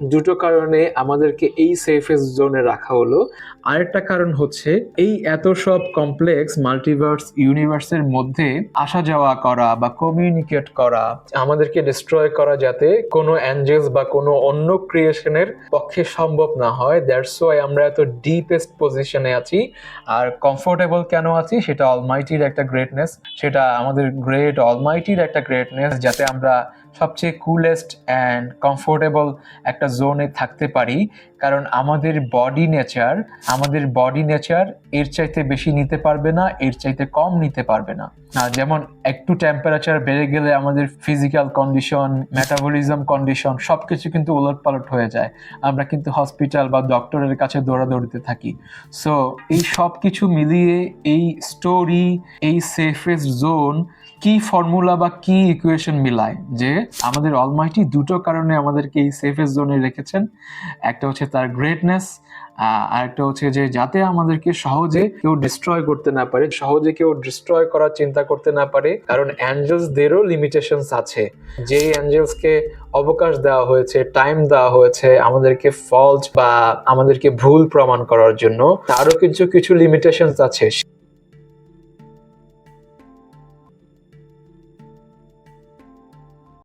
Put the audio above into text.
দুটো কারণে আমাদেরকে এই সেফেস্ট জোনে রাখা হলো। আরেকটা কারণ হচ্ছে, এই এত সব কমপ্লেক্স মাল্টিভার্স ইউনিভার্সের মধ্যে আসা যাওয়া করা বা কমিউনিকেট করা, আমাদেরকে ডিস্ট্রয় করা যাতে কোনো অ্যাঞ্জেলস বা কোনো অন্য ক্রিয়েশনের পক্ষে সম্ভব না হয়। দ্যাটস ওয়াই আমরা এত ডিপেস্ট পজিশনে আছি। আর কমফোর্টেবল কেন আছি? সেটা অলমাইটির একটা গ্রেটনেস সেটা আমাদের গ্রেট অলমাইটির একটা গ্রেটনেস যাতে আমরা সবচেয়ে কুলেস্ট অ্যান্ড কমফোর্টেবল একটা জোনে থাকতে পারি। কারণ আমাদের বডি নেচার আমাদের বডি নেচার এর চাইতে বেশি নিতে পারবে না, এর চাইতে কম নিতে পারবে না। যেমন একটু টেম্পারেচার বেড়ে গেলে আমাদের ফিজিক্যাল কন্ডিশন মেটাবলিজম কন্ডিশন সব কিছু কিন্তু উলট পালট হয়ে যায়। আমরা কিন্তু হসপিটাল বা ডক্টরের কাছে দৌড়াদৌড়িতে থাকি। সো এই সব কিছু মিলিয়ে এই স্টোরি এই সেফেস্ট জোন কি ফর্মুলা বা কি ইকুয়েশন মিলায়? যে আমাদের অলমাইটি দুটো কারণে আমাদেরকে এই সেফেস্ট জোনে রেখেছেন। একটা হচ্ছে তার গ্রেটনেস আর একটা হচ্ছে যে যাতে আমাদেরকে সহজে কেউ ডিস্ট্রয় করতে না পারে, সহজে কেউ ডিস্ট্রয় করার চিন্তা করতে না পারে, কারণ অ্যাঞ্জেলসদেরও লিমিটেশনস আছে। যেই অ্যাঞ্জেলসকে অবকাশ দেওয়া হয়েছে টাইম দেওয়া হয়েছে, আমাদেরকে ফল্ট বা আমাদেরকে ভুল প্রমাণ করার জন্য, তারও কিছু কিছু লিমিটেশনস আছে।